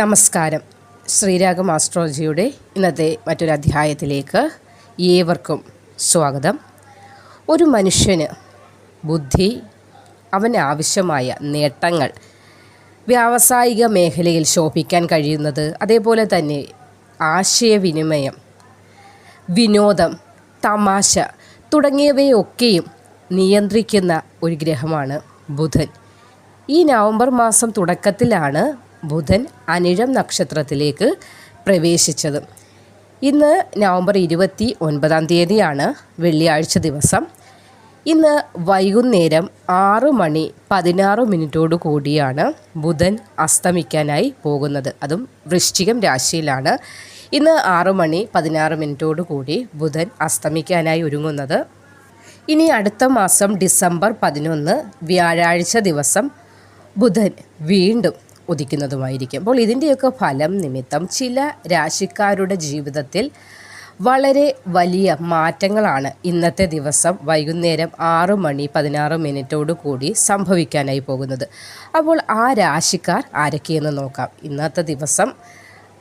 നമസ്കാരം. ശ്രീരാഗം ആസ്ട്രോളജിയുടെ ഇന്നത്തെ മറ്റൊരു അധ്യായത്തിലേക്ക് ഏവർക്കും സ്വാഗതം. ഒരു മനുഷ്യന് ബുദ്ധി അവന് ആവശ്യമായ നേട്ടങ്ങൾ വ്യാവസായിക മേഖലയിൽ ശോഭിക്കാൻ കഴിയുന്നത് അതേപോലെ തന്നെ ആശയവിനിമയം വിനോദം തമാശ തുടങ്ങിയവയൊക്കെയും നിയന്ത്രിക്കുന്ന ഒരു ഗ്രഹമാണ് ബുധൻ. ഈ നവംബർ മാസം തുടക്കത്തിലാണ് ബുധൻ അനിഴം നക്ഷത്രത്തിലേക്ക് പ്രവേശിച്ചത്. ഇന്ന് നവംബർ ഇരുപത്തി ഒൻപതാം തീയതിയാണ് വെള്ളിയാഴ്ച ദിവസം. ഇന്ന് വൈകുന്നേരം ആറ് മണി പതിനാറ് മിനിറ്റോടു കൂടിയാണ് ബുധൻ അസ്തമിക്കാനായി പോകുന്നത്. അതും വൃശ്ചികം രാശിയിലാണ്. ഇന്ന് ആറ് മണി പതിനാറ് മിനിറ്റോടു കൂടി ബുധൻ അസ്തമിക്കാനായി ഒരുങ്ങുന്നത്. ഇനി അടുത്ത മാസം ഡിസംബർ പതിനൊന്ന് വ്യാഴാഴ്ച ദിവസം ബുധൻ വീണ്ടും ഉദിക്കുന്നതുമായിരിക്കും. അപ്പോൾ ഇതിന്റെയൊക്കെ ഫലം നിമിത്തം ചില രാശിക്കാരുടെ ജീവിതത്തിൽ വളരെ വലിയ മാറ്റങ്ങളാണ് ഇന്നത്തെ ദിവസം വൈകുന്നേരം ആറ് മണി പതിനാറ് മിനിറ്റോട് കൂടി സംഭവിക്കാനായി പോകുന്നത്. അപ്പോൾ ആ രാശിക്കാർ ആരൊക്കെയെന്ന് നോക്കാം. ഇന്നത്തെ ദിവസം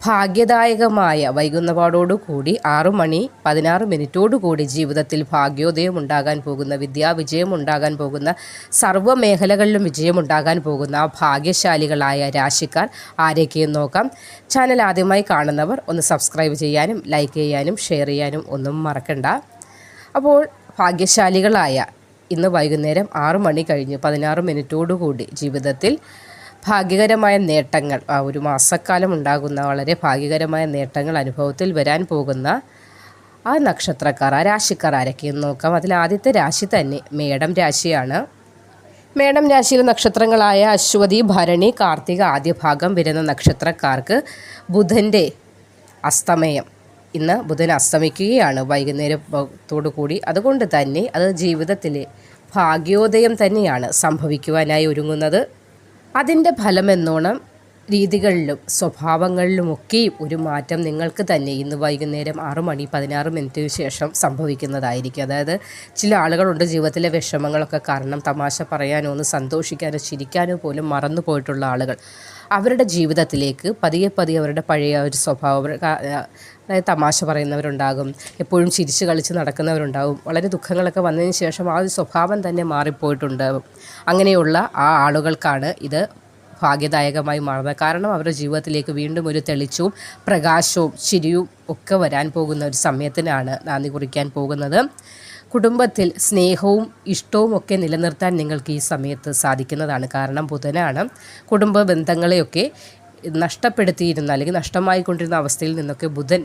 ഭാഗ്യദായകമായ വൈകുന്നപാടോടു കൂടി ആറു മണി പതിനാറ് മിനിറ്റോടു കൂടി ജീവിതത്തിൽ ഭാഗ്യോദയം ഉണ്ടാകാൻ പോകുന്ന വിദ്യാവിജയം ഉണ്ടാകാൻ പോകുന്ന സർവ മേഖലകളിലും വിജയമുണ്ടാകാൻ പോകുന്ന ഭാഗ്യശാലികളായ രാശിക്കാർ ആരൊക്കെയെന്ന് നോക്കാം. ചാനൽ ആദ്യമായി കാണുന്നവർ ഒന്ന് സബ്സ്ക്രൈബ് ചെയ്യാനും ലൈക്ക് ചെയ്യാനും ഷെയർ ചെയ്യാനും ഒന്നും മറക്കണ്ട. അപ്പോൾ ഭാഗ്യശാലികളായ ഇന്ന് വൈകുന്നേരം ആറു മണി കഴിഞ്ഞ് പതിനാറ് മിനിറ്റോടുകൂടി ജീവിതത്തിൽ ഭാഗ്യകരമായ നേട്ടങ്ങൾ. ആ ഒരു മാസക്കാലം ഉണ്ടാകുന്ന വളരെ ഭാഗ്യകരമായ നേട്ടങ്ങൾ അനുഭവത്തിൽ വരാൻ പോകുന്ന ആ നക്ഷത്രക്കാർ ആ രാശിക്കാർ ആരൊക്കെയെന്ന് നോക്കാം. അതിൽ ആദ്യത്തെ രാശി തന്നെ മേടം രാശിയാണ്. മേടം രാശിയിലെ നക്ഷത്രങ്ങളായ അശ്വതി ഭരണി കാർത്തിക ആദ്യ ഭാഗം വരുന്ന നക്ഷത്രക്കാർക്ക് ബുധന്റെ അസ്തമയം. ഇന്ന് ബുധൻ അസ്തമിക്കുകയാണ് വൈകുന്നേരത്തോടു കൂടി. അതുകൊണ്ട് തന്നെ അത് ജീവിതത്തിലെ ഭാഗ്യോദയം തന്നെയാണ് സംഭവിക്കുവാനായി ഒരുങ്ങുന്നത്. അതിന്റെ ഫലമെന്നോണം രീതികളിലും സ്വഭാവങ്ങളിലുമൊക്കെയും ഒരു മാറ്റം നിങ്ങൾക്ക് തന്നെ ഇന്ന് വൈകുന്നേരം ആറ് മണി പതിനാറ് മിനിറ്റിന് ശേഷം സംഭവിക്കുന്നതായിരിക്കും. അതായത് ചില ആളുകളുണ്ട് ജീവിതത്തിലെ വിഷമങ്ങളൊക്കെ കാരണം തമാശ പറയാനോ ഒന്ന് സന്തോഷിക്കാനോ ചിരിക്കാനോ പോലും മറന്നു പോയിട്ടുള്ള ആളുകൾ. അവരുടെ ജീവിതത്തിലേക്ക് പതിയെ പതിയെ അവരുടെ പഴയ ഒരു സ്വഭാവം അതായത് തമാശ പറയുന്നവരുണ്ടാകും. എപ്പോഴും ചിരിച്ച് കളിച്ച് നടക്കുന്നവരുണ്ടാകും. വളരെ ദുഃഖങ്ങളൊക്കെ വന്നതിന് ശേഷം ആ ഒരു സ്വഭാവം തന്നെ മാറിപ്പോയിട്ടുണ്ടാകും അങ്ങനെയുള്ള ആ ആളുകൾക്കാണ് ഇത് ഭാഗ്യദായകമായി മാറുന്നത്. കാരണം അവരുടെ ജീവിതത്തിലേക്ക് വീണ്ടും ഒരു തെളിച്ചവും പ്രകാശവും ചിരിയും ഒക്കെ വരാൻ പോകുന്ന ഒരു സമയത്തിനാണ് നാന്ദി കുറിക്കാൻ പോകുന്നത്. കുടുംബത്തിൽ സ്നേഹവും ഇഷ്ടവും ഒക്കെ നിലനിർത്താൻ നിങ്ങൾക്ക് ഈ സമയത്ത് സാധിക്കുന്നതാണ്. കാരണം ബുധനാണ്. കുടുംബ ബന്ധങ്ങളെയൊക്കെ നഷ്ടപ്പെടുത്തിയിരുന്ന അല്ലെങ്കിൽ നഷ്ടമായിക്കൊണ്ടിരുന്ന അവസ്ഥയിൽ നിന്നൊക്കെ ബുധൻ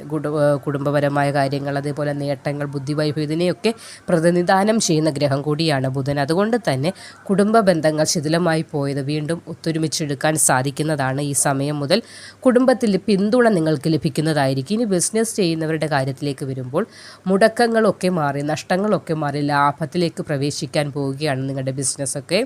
കുടുംബപരമായ കാര്യങ്ങൾ അതേപോലെ നേട്ടങ്ങൾ ബുദ്ധിവൈഭവം ഇതിനെയൊക്കെ പ്രതിനിധാനം ചെയ്യുന്ന ഗ്രഹം കൂടിയാണ് ബുധൻ. അതുകൊണ്ട് തന്നെ കുടുംബ ബന്ധങ്ങൾ ശിഥിലമായി പോയത് വീണ്ടും ഒത്തൊരുമിച്ചെടുക്കാൻ സാധിക്കുന്നതാണ് ഈ സമയം മുതൽ കുടുംബത്തിൽ പിന്തുണ നിങ്ങൾക്ക് ലഭിക്കുന്നതായിരിക്കും. ഇനി ബിസിനസ് ചെയ്യുന്നവരുടെ കാര്യത്തിലേക്ക് വരുമ്പോൾ മുടക്കങ്ങളൊക്കെ മാറി നഷ്ടങ്ങളൊക്കെ മാറി ലാഭത്തിലേക്ക് പ്രവേശിക്കാൻ പോവുകയാണ് നിങ്ങളുടെ ബിസിനസ്സൊക്കെ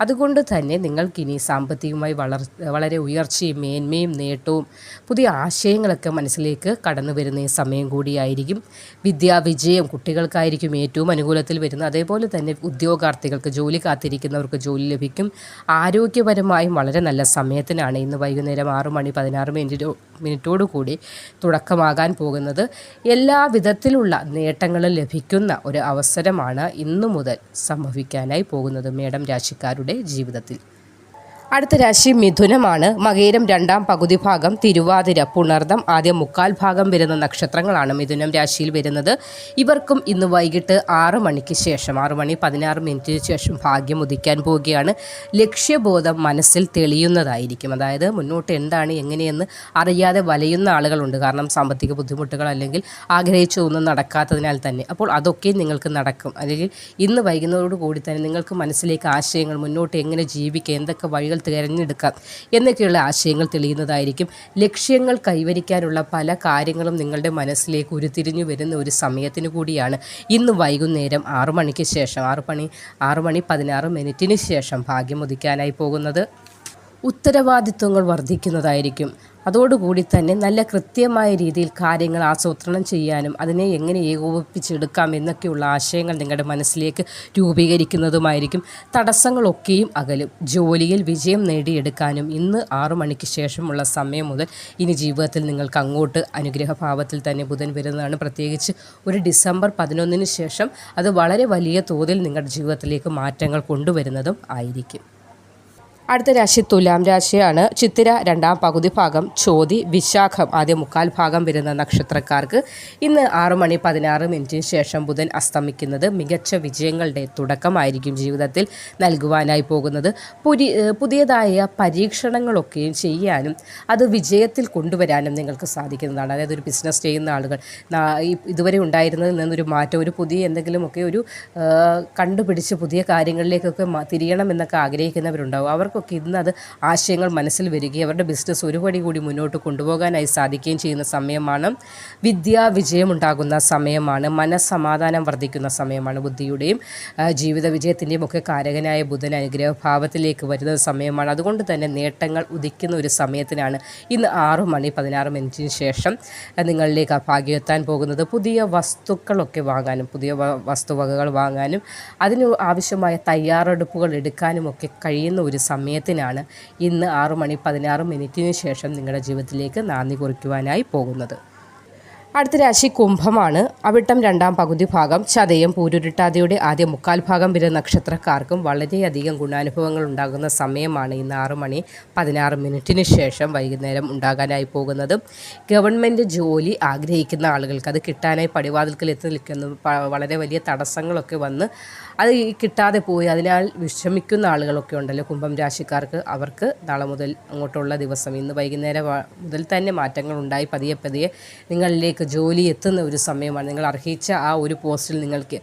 അതുകൊണ്ട് തന്നെ നിങ്ങൾക്കിനി സാമ്പത്തികമായി വളർ വളരെ ഉയർച്ചയും മേന്മയും നേട്ടവും പുതിയ ആശയങ്ങളൊക്കെ മനസ്സിലേക്ക് കടന്നു വരുന്ന ഈ സമയം കൂടിയായിരിക്കും. വിദ്യാവിജയം കുട്ടികൾക്കായിരിക്കും ഏറ്റവും അനുകൂലത്തിൽ വരുന്നത്. അതേപോലെ തന്നെ ഉദ്യോഗാർത്ഥികൾക്ക് ജോലി കാത്തിരിക്കുന്നവർക്ക് ജോലി ലഭിക്കും. ആരോഗ്യപരമായും വളരെ നല്ല സമയത്തിനാണ് ഇന്ന് വൈകുന്നേരം ആറ് മണി പതിനാറ് മിനിറ്റോ മിനിറ്റോടു കൂടി തുടക്കമാകാൻ പോകുന്നത്. എല്ലാ വിധത്തിലുള്ള നേട്ടങ്ങളും ലഭിക്കുന്ന ഒരു അവസരമാണ് ഇന്നു മുതൽ സംഭവിക്കാനായി പോകുന്നത് മേഡം രാശിക്കാരുടെ ജീവിതത്തിൽ. അടുത്ത രാശി മിഥുനമാണ്. മകേരം രണ്ടാം പകുതി ഭാഗം തിരുവാതിര പുണർദം ആദ്യം മുക്കാൽ ഭാഗം വരുന്ന നക്ഷത്രങ്ങളാണ് മിഥുനം രാശിയിൽ വരുന്നത്. ഇവർക്കും ഇന്ന് വൈകിട്ട് ആറ് മണിക്ക് ശേഷം ആറ് മണി പതിനാറ് മിനിറ്റിന് ശേഷം ഭാഗ്യം ഉദിക്കാൻ പോവുകയാണ്. ലക്ഷ്യബോധം മനസ്സിൽ തെളിയുന്നതായിരിക്കും. അതായത് മുന്നോട്ട് എന്താണ് എങ്ങനെയെന്ന് അറിയാതെ വലയുന്ന ആളുകളുണ്ട്. കാരണം സാമ്പത്തിക ബുദ്ധിമുട്ടുകൾ അല്ലെങ്കിൽ ആഗ്രഹിച്ചൊന്നും നടക്കാത്തതിനാൽ തന്നെ. അപ്പോൾ അതൊക്കെ നിങ്ങൾക്ക് നടക്കും. അല്ലെങ്കിൽ ഇന്ന് വൈകുന്നതോടുകൂടി തന്നെ നിങ്ങൾക്ക് മനസ്സിലേക്ക് ആശയങ്ങൾ മുന്നോട്ട് എങ്ങനെ ജീവിക്കുക എന്തൊക്കെ വഴികൾ തിരഞ്ഞെടുക്കാം എന്നൊക്കെയുള്ള ആശയങ്ങൾ തെളിയുന്നതായിരിക്കും. ലക്ഷ്യങ്ങൾ കൈവരിക്കാനുള്ള പല കാര്യങ്ങളും നിങ്ങളുടെ മനസ്സിലേക്ക് ഉരുത്തിരിഞ്ഞു വരുന്ന ഒരു സമയത്തിന് കൂടിയാണ്. ഇന്ന് വൈകുന്നേരം ആറു മണിക്ക് ശേഷം ആറു മണി ആറു മണി പതിനാറ് മിനിറ്റിന് ശേഷം ഭാഗ്യം ഉദിക്കാനായി പോകുന്നത് ഉത്തരവാദിത്വങ്ങൾ വർദ്ധിക്കുന്നതായിരിക്കും. അതോടുകൂടി തന്നെ നല്ല കൃത്യമായ രീതിയിൽ കാര്യങ്ങൾ ആസൂത്രണം ചെയ്യാനും അതിനെ എങ്ങനെ ഏകോപിപ്പിച്ചെടുക്കാം എന്നൊക്കെയുള്ള ആശയങ്ങൾ നിങ്ങളുടെ മനസ്സിലേക്ക് രൂപീകരിക്കുന്നതുമായിരിക്കും. തടസ്സങ്ങളൊക്കെയും അകലും. ജോലിയിൽ വിജയം നേടിയെടുക്കാനും ഇന്ന് ആറു മണിക്ക് ശേഷമുള്ള സമയം മുതൽ ഇനി ജീവിതത്തിൽ നിങ്ങൾക്ക് അങ്ങോട്ട് അനുഗ്രഹഭാവത്തിൽ തന്നെ ബുധൻ വരുന്നതാണ്. പ്രത്യേകിച്ച് ഒരു ഡിസംബർ പതിനൊന്നിന് ശേഷം അത് വളരെ വലിയ തോതിൽ നിങ്ങളുടെ ജീവിതത്തിലേക്ക് മാറ്റങ്ങൾ കൊണ്ടുവരുന്നതും ആയിരിക്കും. അടുത്ത രാശി തുലാം രാശിയാണ്. ചിത്തിര രണ്ടാം പകുതി ഭാഗം ചോതി വിശാഖം ആദ്യ മുക്കാൽ ഭാഗം വരുന്ന നക്ഷത്രക്കാർക്ക് ഇന്ന് ആറു മണി പതിനാറ് മിനിറ്റിന് ശേഷം ബുധൻ അസ്തമിക്കുന്നത് മികച്ച വിജയങ്ങളുടെ തുടക്കമായിരിക്കും ജീവിതത്തിൽ നൽകുവാനായി പോകുന്നത്. പുരി പുതിയതായ പരീക്ഷണങ്ങളൊക്കെയും ചെയ്യാനും അത് വിജയത്തിൽ കൊണ്ടുവരാനും നിങ്ങൾക്ക് സാധിക്കുന്നതാണ്. അതായത് ഒരു ബിസിനസ് ചെയ്യുന്ന ആളുകൾ ഇതുവരെ ഉണ്ടായിരുന്നതിൽ നിന്നൊരു മാറ്റം ഒരു പുതിയ എന്തെങ്കിലുമൊക്കെ ഒരു കണ്ടുപിടിച്ച് പുതിയ കാര്യങ്ങളിലേക്കൊക്കെ തിരിയണം എന്നൊക്കെ ആഗ്രഹിക്കുന്നവരുണ്ടാവും. അവർക്ക് അവർക്കൊക്കെ ഇന്ന് അത് ആശയങ്ങൾ മനസ്സിൽ വരികയും അവരുടെ ബിസിനസ് ഒരുപടി കൂടി മുന്നോട്ട് കൊണ്ടുപോകാനായി സാധിക്കുകയും ചെയ്യുന്ന സമയമാണ്. വിദ്യാ വിജയമുണ്ടാകുന്ന സമയമാണ്. മനസ്സമാധാനം വർദ്ധിക്കുന്ന സമയമാണ് ബുദ്ധിയുടെയും ജീവിത വിജയത്തിന്റെയും ഒക്കെ കാരകനായ ബുധൻ അനുഗ്രഹഭാവത്തിലേക്ക് വരുന്ന സമയമാണ്. അതുകൊണ്ട് തന്നെ നേട്ടങ്ങൾ ഉദിക്കുന്ന ഒരു സമയത്തിനാണ് ഇന്ന് ആറു മണി പതിനാറ് മിനിറ്റിന് ശേഷം നിങ്ങളിലേക്ക് ഭാഗ്യമെത്താൻ പോകുന്നത്. പുതിയ വസ്തുക്കളൊക്കെ വാങ്ങാനും പുതിയ വസ്തുവകകൾ വാങ്ങാനും അതിന് ആവശ്യമായ തയ്യാറെടുപ്പുകൾ എടുക്കാനും ഒക്കെ കഴിയുന്ന ഒരു സമയം സമയത്തിനാണ് ഇന്ന് ആറു മണി പതിനാറ് മിനിറ്റിന് ശേഷം നിങ്ങളുടെ ജീവിതത്തിലേക്ക് നാന്ദി കുറിക്കുവാനായി പോകുന്നത്. അടുത്ത രാശി കുംഭമാണ്. അവിട്ടം രണ്ടാം പകുതി ഭാഗം ചതയം പൂരുരുട്ടാതിയുടെ ആദ്യ മുക്കാൽ ഭാഗം വരെ നക്ഷത്രക്കാർക്കും വളരെയധികം ഗുണാനുഭവങ്ങൾ ഉണ്ടാകുന്ന സമയമാണ് ഇന്ന് ആറു മണി പതിനാറ് മിനിറ്റിന് ശേഷം വൈകുന്നേരം ഉണ്ടാകാനായി പോകുന്നത്. ഗവൺമെന്റ് ജോലി ആഗ്രഹിക്കുന്ന ആളുകൾക്ക് അത് കിട്ടാനായി പടിവാതിൽക്കൽ എത്തി നിൽക്കുന്ന. വളരെ വലിയ തടസ്സങ്ങളൊക്കെ വന്ന് അത് കിട്ടാതെ പോയി. അതിനാൽ വിഷമിക്കുന്ന ആളുകളൊക്കെ ഉണ്ടല്ലോ കുംഭം രാശിക്കാർക്ക്. അവർക്ക് നാളെ മുതൽ അങ്ങോട്ടുള്ള ദിവസം ഇന്ന് വൈകുന്നേരം മുതൽ തന്നെ മാറ്റങ്ങൾ ഉണ്ടായി. പതിയെ പതിയെ നിങ്ങളിലേക്ക് ജോലി എത്തുന്ന ഒരു സമയമാണ്. നിങ്ങൾ അർഹിച്ച ആ ഒരു പോസ്റ്റിൽ നിങ്ങൾക്ക്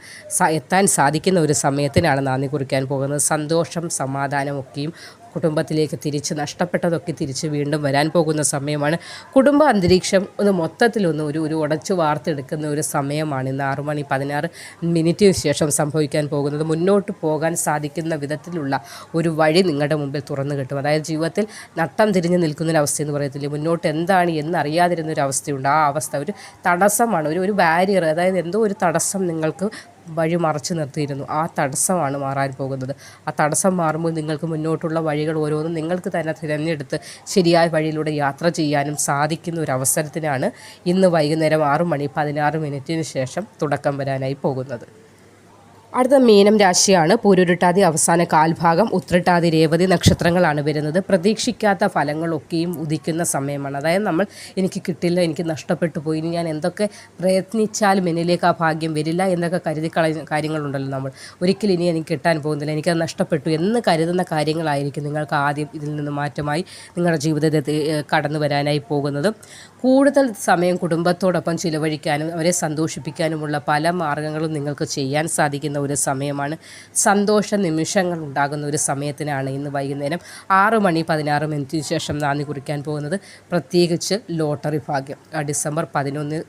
എത്താൻ സാധിക്കുന്ന ഒരു സമയത്തിനാണ് നാന്ദി കുറിക്കാൻ പോകുന്നത്. സന്തോഷം സമാധാനമൊക്കെയും കുടുംബത്തിലേക്ക് തിരിച്ച് നഷ്ടപ്പെട്ടതൊക്കെ തിരിച്ച് വീണ്ടും വരാൻ പോകുന്ന സമയമാണ്. കുടുംബ അന്തരീക്ഷം ഒന്ന് മൊത്തത്തിലൊന്ന് ഒരു ഒരു ഉടച്ചു വാർത്തെടുക്കുന്ന ഒരു സമയമാണ് ഇന്ന് ആറു മണി പതിനാറ് മിനിറ്റിന് ശേഷം സംഭവിക്കാൻ പോകുന്നത്. മുന്നോട്ട് പോകാൻ സാധിക്കുന്ന വിധത്തിലുള്ള ഒരു വഴി നിങ്ങളുടെ മുമ്പിൽ തുറന്നു കിട്ടും. അതായത് ജീവിതത്തിൽ നട്ടം തിരിഞ്ഞ് നിൽക്കുന്നൊരവസ്ഥ എന്ന് പറയത്തില്ലേ? മുന്നോട്ട് എന്താണ് എന്നറിയാതിരുന്ന ഒരു അവസ്ഥയുണ്ട് ആ അവസ്ഥ ഒരു തടസ്സമാണ്. ഒരു ഒരു ബാരിയർ അതായത് എന്തോ ഒരു തടസ്സം നിങ്ങൾക്ക് വഴി മറച്ചു നിർത്തിയിരുന്നു. ആ തടസ്സമാണ് മാറാൻ പോകുന്നത്. ആ തടസ്സം മാറുമ്പോൾ നിങ്ങൾക്ക് മുന്നോട്ടുള്ള വഴികൾ ഓരോന്നും നിങ്ങൾക്ക് തന്നെ തിരഞ്ഞെടുത്ത് ശരിയായ വഴിയിലൂടെ യാത്ര ചെയ്യാനും സാധിക്കുന്ന ഒരു അവസരത്തിനാണ് ഇന്ന് വൈകുന്നേരം ആറു മണി പതിനാറ് മിനിറ്റിന് ശേഷം തുടക്കം വരാനായി പോകുന്നത്. അടുത്ത മീനം രാശിയാണ് പൂരുരുട്ടാതി അവസാന കാൽഭാഗം ഉത്രട്ടാതി രേവതി നക്ഷത്രങ്ങളാണ് വരുന്നത്. പ്രതീക്ഷിക്കാത്ത ഫലങ്ങളൊക്കെയും ഉദിക്കുന്ന സമയമാണ്. അതായത് നമ്മൾ എനിക്ക് കിട്ടില്ല എനിക്ക് നഷ്ടപ്പെട്ടു പോയി ഇനി ഞാൻ എന്തൊക്കെ പ്രയത്നിച്ചാലും എന്നിലേക്ക് ആ ഭാഗ്യം വരില്ല എന്നൊക്കെ കരുതി കള കാര്യങ്ങളുണ്ടല്ലോ നമ്മൾ. ഒരിക്കലും ഇനി എനിക്ക് കിട്ടാൻ പോകുന്നില്ല എനിക്കത് നഷ്ടപ്പെട്ടു എന്ന് കരുതുന്ന കാര്യങ്ങളായിരിക്കും നിങ്ങൾക്ക് ആദ്യം ഇതിൽ നിന്ന് മാറ്റമായി നിങ്ങളുടെ ജീവിതത്തിൽ കടന്നു വരാനായി പോകുന്നത്. കൂടുതൽ സമയം കുടുംബത്തോടൊപ്പം ചിലവഴിക്കാനും അവരെ സന്തോഷിപ്പിക്കാനുമുള്ള പല മാർഗങ്ങളും നിങ്ങൾക്ക് ചെയ്യാൻ സാധിക്കുന്ന. ഒരു സമയമാണ്. സന്തോഷ നിമിഷങ്ങൾ ഉണ്ടാകുന്ന ഒരു സമയത്തിനാണ് ഇന്ന് വൈകുന്നേരം ആറ് മണി പതിനാറ് മിനിറ്റിന് ശേഷം നാന്ദി കുറിക്കാൻ പോകുന്നത്. പ്രത്യേകിച്ച് ലോട്ടറി ഭാഗ്യം. ഡിസംബർ പതിനൊന്ന്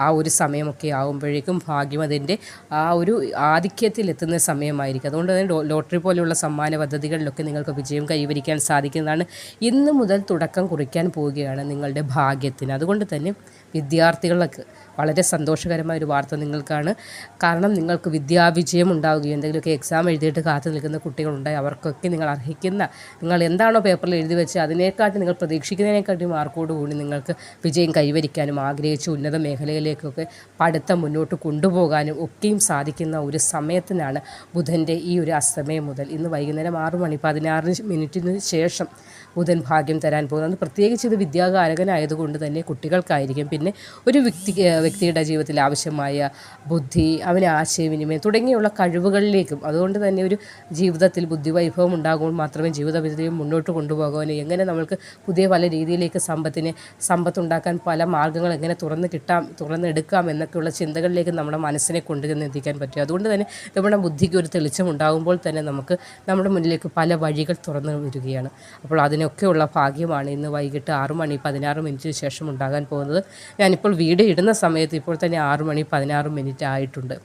ആ ഒരു സമയമൊക്കെ ആകുമ്പോഴേക്കും ഭാഗ്യം അതിന്റെ ആ ഒരു ആധിക്യത്തിൽ എത്തുന്ന സമയമായിരിക്കും. അതുകൊണ്ട് തന്നെ ലോട്ടറി പോലെയുള്ള സമ്മാന പദ്ധതികളിലൊക്കെ നിങ്ങൾക്ക് വിജയം കൈവരിക്കാൻ സാധിക്കുന്നതാണ്. ഇന്ന് മുതൽ തുടക്കം കുറിക്കാൻ പോവുകയാണ് നിങ്ങളുടെ ഭാഗ്യത്തിന്. അതുകൊണ്ട് തന്നെ വിദ്യാർത്ഥികൾക്ക് വളരെ സന്തോഷകരമായ ഒരു വാർത്ത നിങ്ങൾക്കാണ്. കാരണം നിങ്ങൾക്ക് വിദ്യാവിജയം ഉണ്ടാവുകയും എന്തെങ്കിലുമൊക്കെ എക്സാം എഴുതിയിട്ട് കാത്തു നിൽക്കുന്ന കുട്ടികളുണ്ടായി അവർക്കൊക്കെ നിങ്ങൾ അർഹിക്കുന്ന നിങ്ങൾ എന്താണോ പേപ്പറിൽ എഴുതി വെച്ച് അതിനേക്കാട്ടി നിങ്ങൾ പ്രതീക്ഷിക്കുന്നതിനെക്കാട്ടി മാർക്കോട് കൂടി നിങ്ങൾക്ക് വിജയം കൈവരിക്കാനും ആഗ്രഹിച്ച് ഉന്നത മേഖലയിലേക്കൊക്കെ പഠിത്തം മുന്നോട്ട് കൊണ്ടുപോകാനും ഒക്കെയും സാധിക്കുന്ന ഒരു സമയത്തിനാണ് ബുധന്റെ ഈ ഒരു അസ്തമയം മുതൽ. ഇന്ന് വൈകുന്നേരം ആറ് മണി പതിനാറ് മിനിറ്റിന് ശേഷം ബുധൻ ഭാഗ്യം തരാൻ പോകുന്നത് പ്രത്യേകിച്ച് ഇത് വിദ്യാകാരകനായതുകൊണ്ട് തന്നെ കുട്ടികൾക്കായിരിക്കും. പിന്നെ ഒരു വ്യക്തി വ്യക്തിയുടെ ജീവിതത്തിൽ ആവശ്യമായ ബുദ്ധി അവന് ആശയവിനിമയം തുടങ്ങിയുള്ള കഴിവുകളിലേക്കും അതുകൊണ്ട് തന്നെ ഒരു ജീവിതത്തിൽ ബുദ്ധിവൈഭവം ഉണ്ടാകുമ്പോൾ മാത്രമേ ജീവിത വിജയം മുന്നോട്ട് കൊണ്ടുപോകാനും എങ്ങനെ നമ്മൾക്ക് പുതിയ പല രീതിയിലേക്ക് സമ്പത്തിനെ സമ്പത്തുണ്ടാക്കാൻ പല മാർഗങ്ങൾ എങ്ങനെ തുറന്ന് കിട്ടാം തുറന്നെടുക്കാം എന്നൊക്കെയുള്ള ചിന്തകളിലേക്ക് നമ്മുടെ മനസ്സിനെ കൊണ്ടുചെന്ന് എത്തിക്കാൻ പറ്റും. അതുകൊണ്ട് തന്നെ നമ്മുടെ ബുദ്ധിക്ക് ഒരു തെളിച്ചം ഉണ്ടാകുമ്പോൾ തന്നെ നമുക്ക് നമ്മുടെ മുന്നിലേക്ക് പല വഴികൾ തുറന്നു വരികയാണ്. അപ്പോൾ അതിനൊക്കെയുള്ള ഭാഗ്യമാണ് ഇന്ന് വൈകിട്ട് ആറു മണി പതിനാറ് മിനിറ്റിന് ശേഷം ഉണ്ടാകാൻ പോകുന്നത്. ഞാനിപ്പോൾ വീട് ഇടുന്ന സമയത്ത് ഇപ്പോൾ തന്നെ ആറു മണി പതിനാറ് മിനിറ്റ് ആയിട്ടുണ്ട്.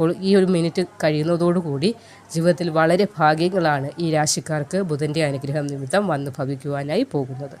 അപ്പോൾ ഈ ഒരു മിനിറ്റ് കഴിയുന്നതോടുകൂടി ജീവിതത്തിൽ വളരെ ഭാഗ്യങ്ങളാണ് ഈ രാശിക്കാർക്ക് ബുധന്റെ അനുഗ്രഹം നിമിത്തം വന്നു ഭവിക്കുവാനായി പോകുന്നത്.